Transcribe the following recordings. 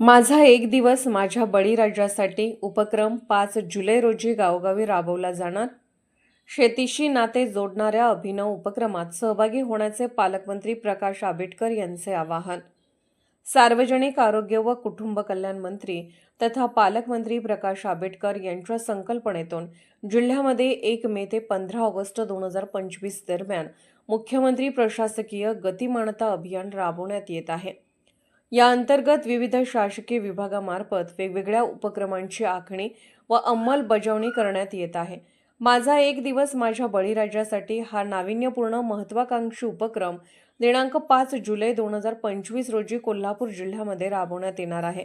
माझा एक दिवस माझ्या बळीराजासाठी उपक्रम पाच जुलै रोजी गावोगावी राबवला जाणार. शेतीशी नाते जोडणाऱ्या अभिनव उपक्रमात सहभागी होण्याचे पालकमंत्री प्रकाश आंबेडकर यांचे आवाहन. सार्वजनिक आरोग्य व कुटुंब कल्याण मंत्री तथा पालकमंत्री प्रकाश आंबेडकर यांच्या संकल्पनेतून जिल्ह्यामध्ये एक मे ते पंधरा ऑगस्ट दोन हजार पंचवीस दरम्यान मुख्यमंत्री प्रशासकीय गतिमानता अभियान राबवण्यात येत आहे. या अंतर्गत विविध शासकीय विभागामार्फत वेगवेगळ्या उपक्रमांची आखणी व अंमलबजावणी करण्यात येत आहे. माझा एक दिवस माझ्या बळीराजासाठी हा नाविन्यपूर्ण महत्वाकांक्षी उपक्रम दिनांक पाच जुलै दोन हजार पंचवीस रोजी कोल्हापूर जिल्ह्यामध्ये राबवण्यात येणार आहे.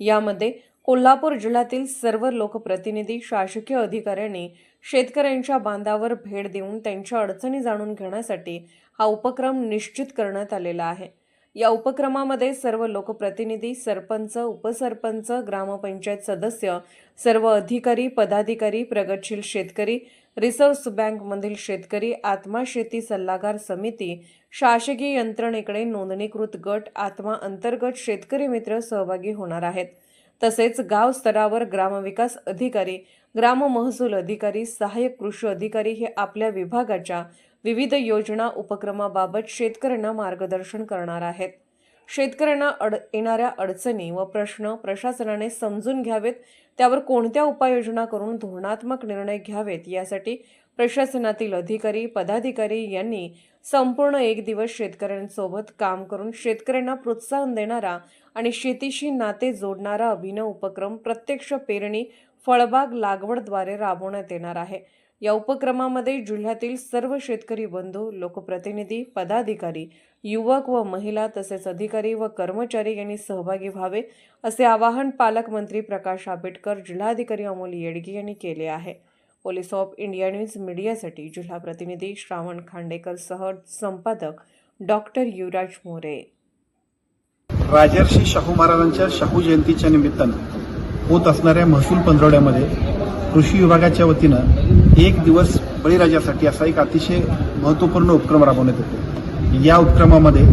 यामध्ये कोल्हापूर जिल्ह्यातील सर्व लोकप्रतिनिधी शासकीय अधिकाऱ्यांनी शेतकऱ्यांच्या बांधावर भेट देऊन त्यांच्या अडचणी जाणून घेण्यासाठी हा उपक्रम निश्चित करण्यात आलेला आहे. या उपक्रमामध्ये सर्व लोकप्रतिनिधी सरपंच उपसरपंच ग्रामपंचायत सदस्य सर्व अधिकारी पदाधिकारी प्रगतशील शेतकरी रिसर्व्ह बँकमधील शेतकरी आत्मा शेती सल्लागार समिती शासकीय यंत्रणेकडे नोंदणीकृत गट आत्मा अंतर्गत शेतकरी मित्र सहभागी होणार आहेत. तसेच गाव स्तरावर ग्रामविकास अधिकारी ग्राम महसूल अधिकारी सहाय्यक कृषी अधिकारी हे आपल्या विभागाच्या विविध योजना उपक्रमाबाबत शेतकऱ्यांना मार्गदर्शन करणार आहेत. शेतकऱ्यांना अड येणाऱ्या अडचणी व प्रश्न प्रशासनाने समजून घ्यावेत. त्यावर कोणत्या उपाययोजना करून धोरणात्मक निर्णय घ्यावेत यासाठी प्रशासनातील अधिकारी पदाधिकारी यांनी संपूर्ण एक दिवस शेतकऱ्यांसोबत काम करून शेतकऱ्यांना प्रोत्साहन देणारा आणि शेतीशी नाते जोडणारा अभिनव उपक्रम प्रत्यक्ष पेरणी फळबाग लागवडद्वारे राबवण्यात येणार आहे. या उपक्रमामध्ये जिल्ह्यातील सर्व शेतकरी बंधू लोकप्रतिनिधी पदाधिकारी युवक व महिला तसेच अधिकारी व कर्मचारी यांनी सहभागी व्हावे असे आवाहन पालकमंत्री प्रकाश आंबेडकर जिल्हाधिकारी अमोल येडगे यांनी केले आहे. पोलीस ऑफ इंडिया न्यूज मीडियासाठी जिल्हा प्रतिनिधी श्रावण खांडेकर सह संपादक डॉक्टर युवराज मोरे. राजर्षी शाहू महाराजांच्या शाहू जयंतीच्या निमित्तानं होत असणाऱ्या महसूल पंधरवड्यामध्ये कृषी विभागाच्या वतीनं एक दिवस बळीराजासाठी असा एक अतिशय महत्त्वपूर्ण उपक्रम राबवण्यात येतो. या उपक्रमामध्ये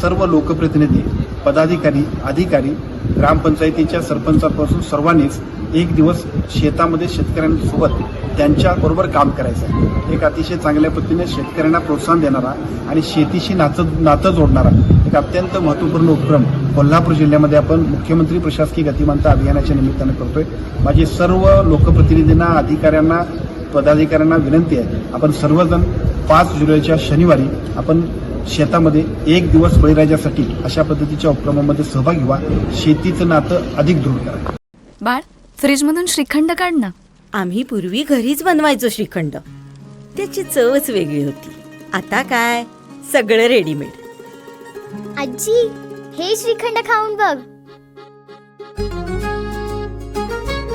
सर्व लोकप्रतिनिधी पदाधिकारी अधिकारी ग्रामपंचायतीच्या सरपंचापासून सर्वांनीच एक दिवस शेतामध्ये शेतकऱ्यांसोबत त्यांच्याबरोबर काम करायचं आहे. एक अतिशय चांगल्या पद्धतीने शेतकऱ्यांना प्रोत्साहन देणारा आणि शेतीशी नातं नातं जोडणारा एक अत्यंत महत्त्वपूर्ण उपक्रम कोल्हापूर जिल्ह्यामध्ये आपण मुख्यमंत्री प्रशासकीय गतिमानता अभियानाच्या निमित्तानं करतोय. माझी सर्व लोकप्रतिनिधींना अधिकाऱ्यांना पदाधिकाऱ्यांना विनंती आहे. आपण सर्वजण पाच जुलैच्या शनिवारी आपण शेतामध्ये एक दिवस बळीराजासाठी अशा पद्धतीच्या उपक्रमामध्ये सहभागी व्हा शेतीचं नातं अधिक दृढ करा. बाळ फ्रीजमधून श्रीखंड काढ ना. आम्ही पूर्वी घरीच बनवायचो श्रीखंड. त्याची चवच वेगळी होती. आता काय? सगळं रेडीमेड आजी हे श्रीखंड खाऊन बघ.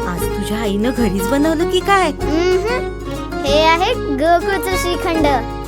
आज तुझ्या आईनं घरीच बनवलं की काय. हे आहे गोकुळचं श्रीखंड.